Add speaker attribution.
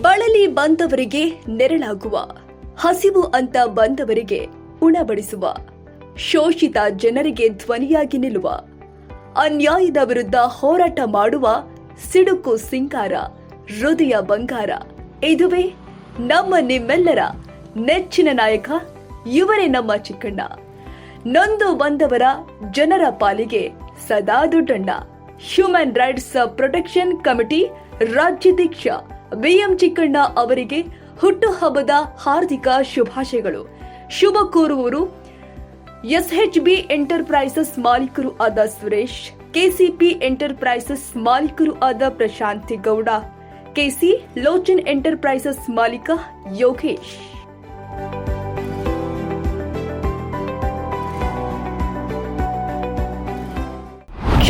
Speaker 1: ಬಳಲಿ ಬಂದವರಿಗೆ ನೆರಳಾಗುವ, ಹಸಿವು ಅಂತ ಬಂದವರಿಗೆ ಉಣಬಡಿಸುವ, ಶೋಷಿತ ಜನರಿಗೆ ಧ್ವನಿಯಾಗಿ ನಿಲ್ಲುವ, ಅನ್ಯಾಯದ ವಿರುದ್ಧ ಹೋರಾಟ ಮಾಡುವ ಸಿಡುಕು ಸಿಂಗಾರ, ಹೃದಯ ಬಂಗಾರ. ಇದುವೇ ನಮ್ಮ ನಿಮ್ಮೆಲ್ಲರ ನೆಚ್ಚಿನ ನಾಯಕ, ಇವರೇ ನಮ್ಮ ಚಿಕ್ಕಣ್ಣ. ನೊಂದು ಬಂದವರ ಜನರ ಪಾಲಿಗೆ ಸದಾ ದುಡ್ಡಣ್ಣ. ಹ್ಯೂಮನ್ ರೈಟ್ಸ್ ಪ್ರೊಟೆಕ್ಷನ್ ಕಮಿಟಿ ರಾಜ್ಯಾಧ್ಯಕ್ಷ ಬಿಎಂ ಚಿಕ್ಕಣ್ಣ ಅವರಿಗೆ ಹುಟ್ಟುಹಬ್ಬದ ಹಾರ್ದಿಕ ಶುಭಾಶಯಗಳು. ಶುಭ ಕೋರುವವರು ಎಸ್ಎಚ್ಬಿ ಎಂಟರ್ಪ್ರೈಸಸ್ ಮಾಲೀಕರು ಆದ ಸುರೇಶ್ ಕೆಸಿಪಿ ಎಂಟರ್ಪ್ರೈಸಸ್ ಮಾಲೀಕರು ಆದ ಪ್ರಶಾಂತಿ ಗೌಡ ಕೆಸಿ ಲೋಚನ್ ಎಂಟರ್ಪ್ರೈಸಸ್ ಮಾಲೀಕ ಯೋಗೇಶ್.